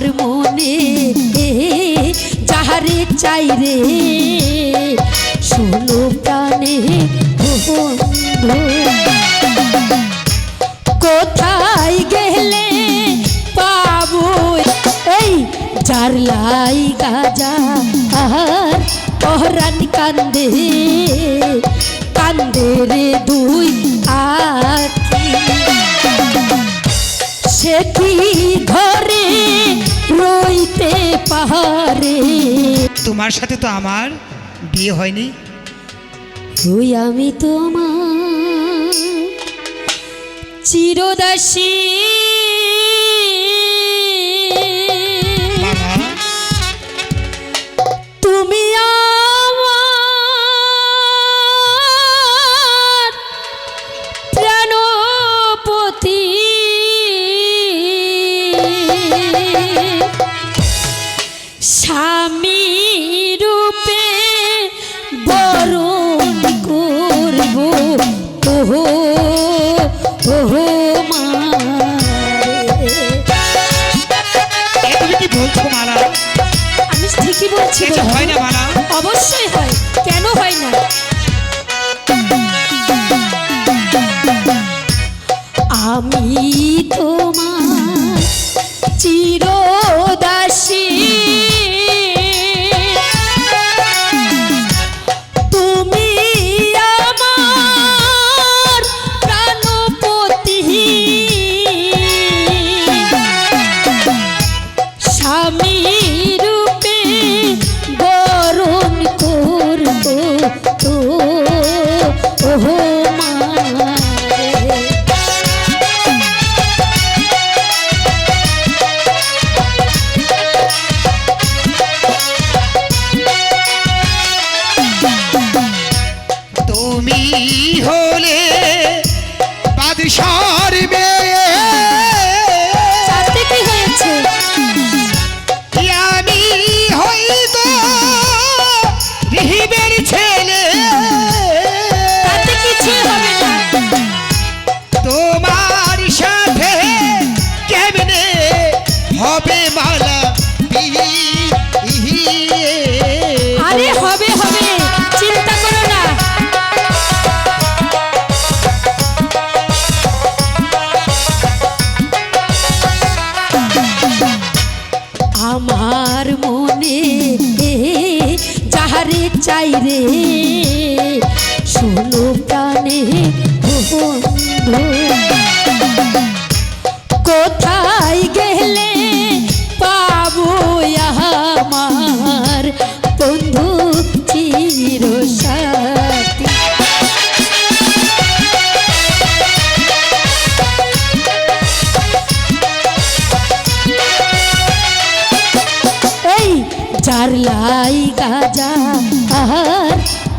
আমার মনে যাহারে চাই রে। শোনো প্রাণে কোথায় গেলে পাবো এই যার লাই গাজা আর পহরান কান্দে? তোমার সাথে তো আমার বিয়ে হয়নি। তুই আমি তোমার চিরদাসী। তুমি আমার প্রাণপতি। স্বামী ঠিকই বলছি হয় না মালা অবশ্যই হয়। কেন হয় না? আমি তোমার চিরদাসী Vamos ver.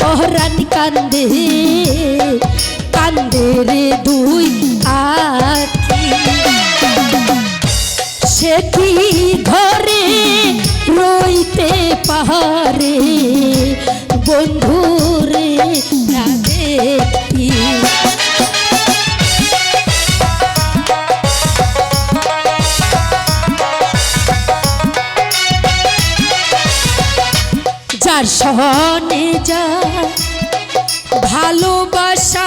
পহরান কান্দে কান্দে রে দুই আখি সে কি ঘরে রইতে পাহাড়ে বন্ধু যার সহনে যা ভালোবাসা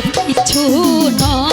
কিছু না